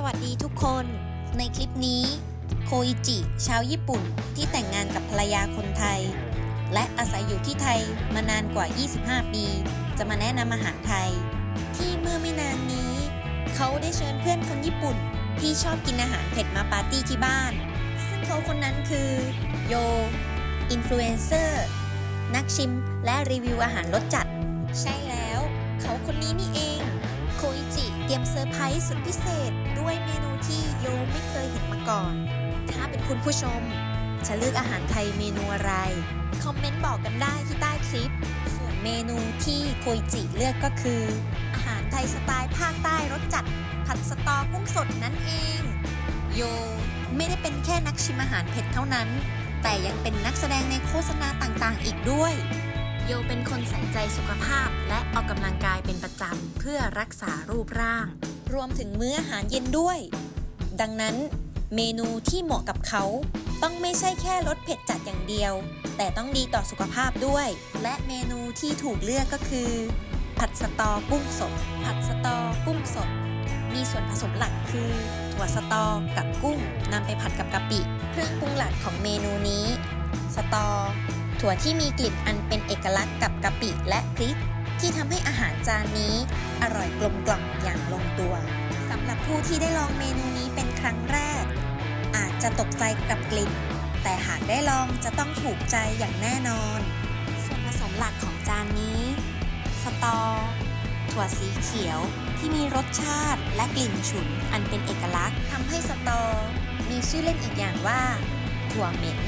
สวัสดีทุกคน ในคลิปนี้ โคอิจิ ชาวญี่ปุ่นที่แต่งงานกับภรรยาคนไทย และอาศัยอยู่ที่ไทยมานานกว่า 25 ปี จะมาแนะนำอาหารไทย ที่เมื่อไม่นานนี้ เขาได้เชิญเพื่อนคนญี่ปุ่น ที่ชอบกินอาหารเผ็ดมาปาร์ตี้ที่บ้าน ซึ่งเขาคนนั้นคือโยอินฟลูเอนเซอร์นักชิมและรีวิวอาหารรสจัด ใช่แล้ว เขาคนนี้นี่เอง ตรียมเซอร์ไพรส์สุดพิเศษ ด้วยเมนูที่โยไม่เคยเห็นมาก่อน ถ้าเป็นคุณผู้ชม จะเลือกอาหารไทยเมนูอะไร คอมเมนต์บอกกันได้ที่ใต้คลิป ส่วนเมนูที่โคอิจิเลือกก็คือ อาหารไทยสไตล์ภาคใต้รสจัด ผัดสตอกุ้งสดนั่นเอง โยไม่ได้เป็นแค่นักชิมอาหารเผ็ดเท่านั้น แต่ยังเป็นนักแสดงในโฆษณาต่างๆ อีกด้วย โยเป็นคนใส่ใจสุขภาพ และออกกำลังกายเป็นประจำเพื่อรักษารูปร่าง รวมถึงมื้ออาหารเย็นด้วย ดังนั้น เมนูที่เหมาะกับเขา ต้องไม่ใช่แค่รสเผ็ดจัดอย่างเดียว แต่ต้องดีต่อสุขภาพด้วย และเมนูที่ถูกเลือกก็คือ ผัดสตอกุ้งสด ผัดสตอกุ้งสด มีส่วนผสมหลักคือถั่วสตอกับกุ้งนำไปผัดกับกะปิ เครื่องปรุงหลักของเมนูนี้ สตอ ถั่วที่มีกลิ่นอันเป็นเอกลักษณ์กับกะปิและพริก ที่ทำให้อาหารจานนี้ อร่อยกลมกล่อมอย่างลงตัวสำหรับผู้ที่ได้ลองเมนูนี้เป็นครั้งแรก อาจจะตกใจกับกลิ่น แต่หากได้ลองจะต้องถูกใจอย่างแน่นอน ส่วนผสมหลักของจานนี้ สตอ ถั่วสีเขียวที่มีรสชาติและกลิ่นฉุนอันเป็นเอกลักษณ์ทำให้สตอ มีชื่อเล่นอีกอย่างว่า ถั่วเหม็น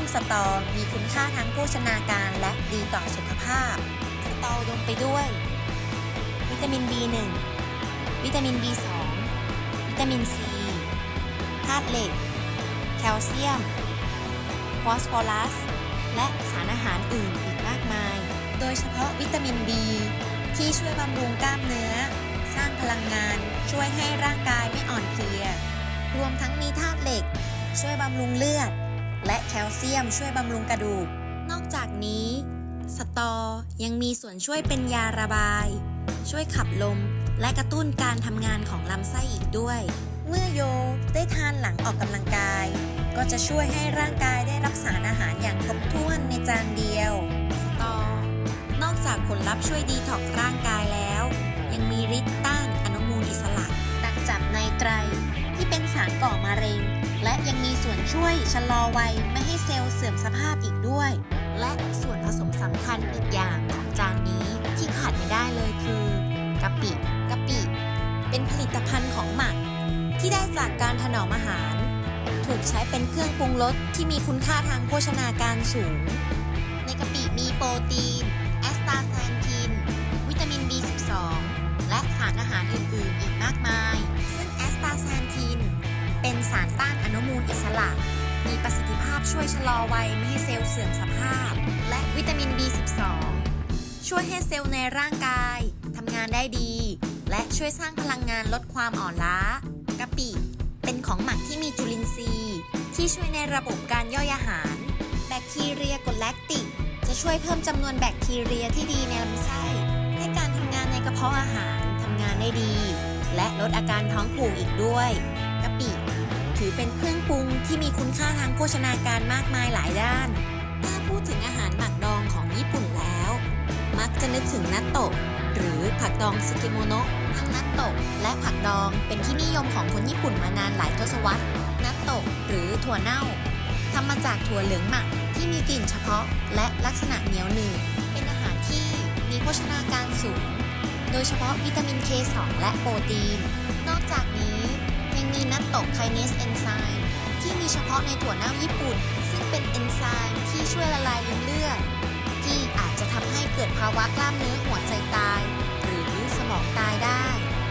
ซึ่งสตอมีคุณค่าทั้งโภชนาการและดีต่อสุขภาพ สตอดมไปด้วย วิตามิน B1 วิตามิน B2 วิตามิน C ธาตุเหล็ก แคลเซียม ฟอสฟอรัส และสารอาหารอื่นอีกมากมาย โดยเฉพาะวิตามิน B ที่ช่วยบำรุงกล้ามเนื้อ สร้างพลังงาน ช่วยให้ร่างกายไม่อ่อนเพลีย รวมทั้งมีธาตุเหล็ก ช่วยบำรุงเลือด และแคลเซียมช่วยบำรุงกระดูก นอกจากนี้ สตอยังมีส่วนช่วยเป็นยาระบาย ช่วยขับลม และกระตุ้นการทำงานของลำไส้อีกด้วย เมื่อโยได้ทานหลังออกกำลังกาย ก็จะช่วยให้ร่างกายได้รับสารอาหารอย่างครบถ้วนในจานเดียวสตอนอกจากผลลัพธ์ช่วยดีท็อกร่างกายแล้ว ยังมีฤทธิ์ต้าน ไตร ที่เป็นสารก่อมะเร็ง และยังมีส่วนช่วยชะลอวัยไม่ให้เซลล์เสื่อมสภาพอีกด้วย และส่วนผสมสำคัญอีกอย่างของจานนี้ที่ขาดไม่ได้เลยคือกะปิกะปิ เป็นผลิตภัณฑ์ของหมัก ที่ได้จากการถนอมอาหาร ถูกใช้เป็นเครื่องปรุงรสที่มีคุณค่าทางโภชนาการสูง ในกะปิมีโปรตีนแอสตาแซนทิน วิตามิน B12 และสารอาหารอื่น ๆ อีกมากมาย ตาแซนทิน เป็นสารต้านอนุมูลอิสระ มีประสิทธิภาพช่วยชะลอวัยไม่ให้เซลล์เสื่อมสภาพ และวิตามิน B12 ช่วยให้เซลล์ในร่างกายทำงานได้ดี และช่วยสร้างพลังงานลดความอ่อนล้ากะปิเป็นของหมักที่มีจุลินทรีย์ ที่ช่วยในระบบการย่อยอาหาร แบคทีเรียกรดแลคติก จะช่วยเพิ่มจำนวนแบคทีเรียที่ดีในลำไส้ให้การทำงานในกระเพาะอาหารทำงานได้ดี และลดอาการท้องผูกอีกด้วยกะปิถือเป็นเครื่องปรุงที่มีคุณค่าทางโภชนาการมากมายหลายด้านถ้าพูดถึงอาหารหมักดองของญี่ปุ่นแล้ว มักจะนึกถึงนัตโตะหรือผักดองสกิโมโนะทั้งนัตโตะและผักดองเป็นที่นิยมของคนญี่ปุ่นมานานหลายทศวรรษ นัตโตะหรือถั่วเน่าทำมาจากถั่วเหลืองหมักที่มีกลิ่นเฉพาะและลักษณะเหนียวหนืดเป็นอาหารที่มีโภชนาการสูง โดยเฉพาะวิตามิน K2 และโปรตีน นอกจากนี้ยังมีนัตโตไคเนสเอนไซม์ที่มีเฉพาะในถั่วเน่าญี่ปุ่น ซึ่งเป็นเอนไซม์ที่ช่วยละลายริมเลือดที่อาจจะทำให้เกิดภาวะกล้ามเนื้อหัวใจตาย หรือสมองตายได้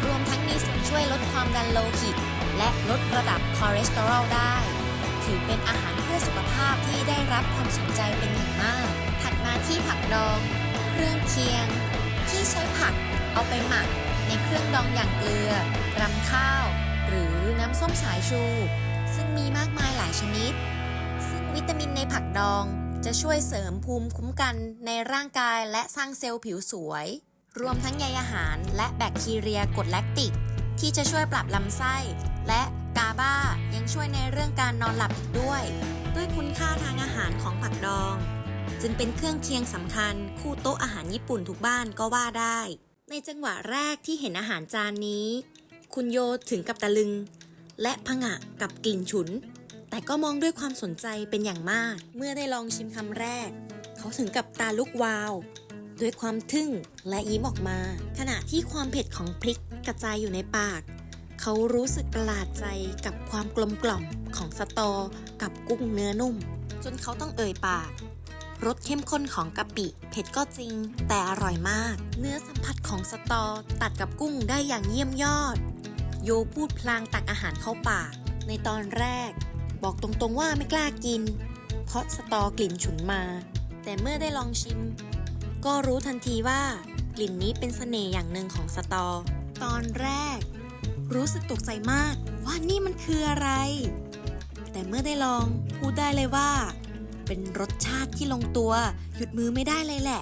รวมทั้งมีส่วนช่วยลดความดันโลหิต และลดระดับคอเลสเตอรอลได้ ถือเป็นอาหารเพื่อสุขภาพที่ได้รับความสนใจเป็นอย่างมาก ถัดมาที่ผักดอง เครื่องเคียง ที่ใช้ผัก เอาไปหมักในเครื่องดองอย่างเกลือรำข้าว หรือน้ำส้มสายชู ซึ่งมีมากมายหลายชนิด ซึ่งวิตามินในผักดองจะช่วยเสริมภูมิคุ้มกันในร่างกายและสร้างเซลล์ผิวสวย รวมทั้งใยอาหารและแบคทีเรียกรดแลคติก ที่จะช่วยปรับลำไส้ และกาบ้ายังช่วยในเรื่องการนอนหลับอีกด้วย ด้วยคุณค่าทางอาหารของผักดอง จึงเป็นเครื่องเคียงสำคัญคู่โต๊ะอาหารญี่ปุ่นทุกบ้านก็ว่าได้ ในจังหวะแรกที่เห็นอาหารจานนี้ คุณโยถึงกับตะลึง และผงะกับกลิ่นฉุน แต่ก็มองด้วยความสนใจเป็นอย่างมาก เมื่อได้ลองชิมคำแรก เขาถึงกับตาลุกวาว ด้วยความทึ่งและยิ้มออกมา ขณะที่ความเผ็ดของพริกกระจายอยู่ในปาก เขารู้สึกประหลาดใจกับความกลมกล่อมของสตอ กับกุ้งเนื้อนุ่ม จนเขาต้องเอ่ยปาก รสเข้มข้นของกะปิ เผ็ดก็จริง แต่อร่อยมาก เนื้อสัมผัสของสตอตัดกับกุ้งได้อย่างเยี่ยมยอด โยพูดพลางตักอาหารเข้าปาก ในตอนแรก บอกตรงๆว่าไม่กล้ากิน เพราะสตอกลิ่นฉุนมา แต่เมื่อได้ลองชิม ก็รู้ทันทีว่ากลิ่นนี้เป็นเสน่ห์อย่างหนึ่งของสตอ ตอนแรก รู้สึกตกใจมากว่านี่มันคืออะไร แต่เมื่อได้ลองพูดได้เลยว่า เป็นรสชาติที่ลงตัว หยุดมือไม่ได้เลยแหละ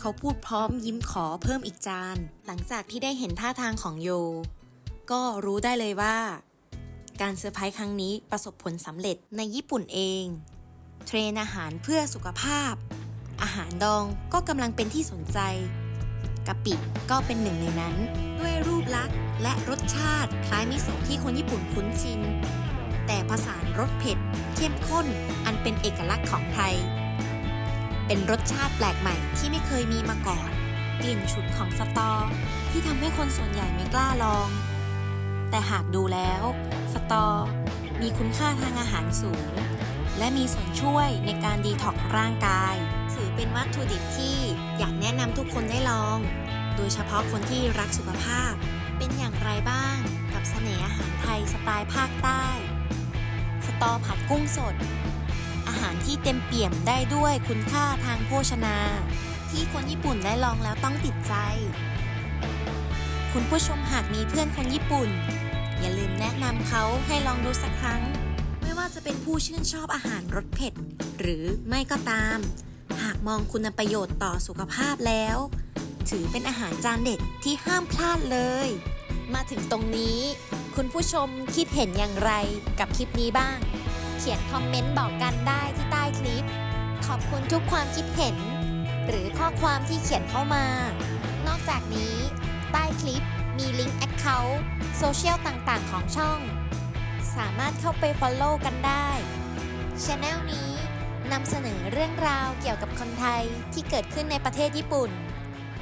เขาพูดพร้อมยิ้มขอเพิ่มอีกจาน หลังจากที่ได้เห็นท่าทางของโย ก็รู้ได้เลยว่า การเซอร์ไพรส์ครั้งนี้ประสบผลสำเร็จในญี่ปุ่นเอง เทรนอาหารเพื่อสุขภาพ อาหารดองก็กำลังเป็นที่สนใจกะปิก็เป็นหนึ่งในนั้น ด้วยรูปลักษณ์และรสชาติคล้ายมิโซะที่คนญี่ปุ่นคุ้นชิน แต่ผสานรสเผ็ด เข้มข้น อันเป็นเอกลักษณ์ของไทย เป็นรสชาติแปลกใหม่ที่ไม่เคยมีมาก่อน กลิ่นฉุนของสตอ ที่ทำให้คนส่วนใหญ่ไม่กล้าลอง แต่หากดูแล้ว สตอ มีคุณค่าทางอาหารสูง และมีส่วนช่วยในการดีท็อกซ์ร่างกาย ถือเป็นวัตถุดิบที่อยากแนะนำทุกคนได้ลอง โดยเฉพาะคนที่รักสุขภาพ เป็นอย่างไรบ้างกับเสน่ห์อาหารไทยสไตล์ภาคใต้ ตอผัดกุ้งสด อาหารที่เต็มเปี่ยมได้ด้วยคุณค่าทางโภชนา ที่คนญี่ปุ่นได้ลองแล้วต้องติดใจ คุณผู้ชมหากมีเพื่อนคนญี่ปุ่น อย่าลืมแนะนำเขาให้ลองดูสักครั้ง ไม่ว่าจะเป็นผู้ชื่นชอบอาหารรสเผ็ด หรือไม่ก็ตาม หากมองคุณประโยชน์ต่อสุขภาพแล้ว ถือเป็นอาหารจานเด็ดที่ห้ามพลาดเลย มาถึงตรงนี้ คุณผู้ชมคิดเห็นอย่างไรกับคลิปนี้บ้าง เขียนคอมเมนต์บอกกันได้ที่ใต้คลิป ขอบคุณทุกความคิดเห็น หรือข้อความที่เขียนเข้ามา นอกจากนี้ ใต้คลิปมีลิงก์ Account โซเชียลต่างๆ ของช่อง สามารถเข้าไป Follow กันได้ช anel นี้นำเสนอเรื่องราวเกี่ยวกับคนไทยที่เกิดขึ้นในประเทศญี่ปุ่น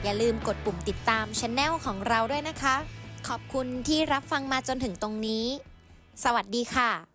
อย่าลืมกดปุ่มติดตามช anel ของเราด้วยนะคะ ขอบคุณที่รับฟังมาจนถึงตรงนี้ สวัสดีค่ะ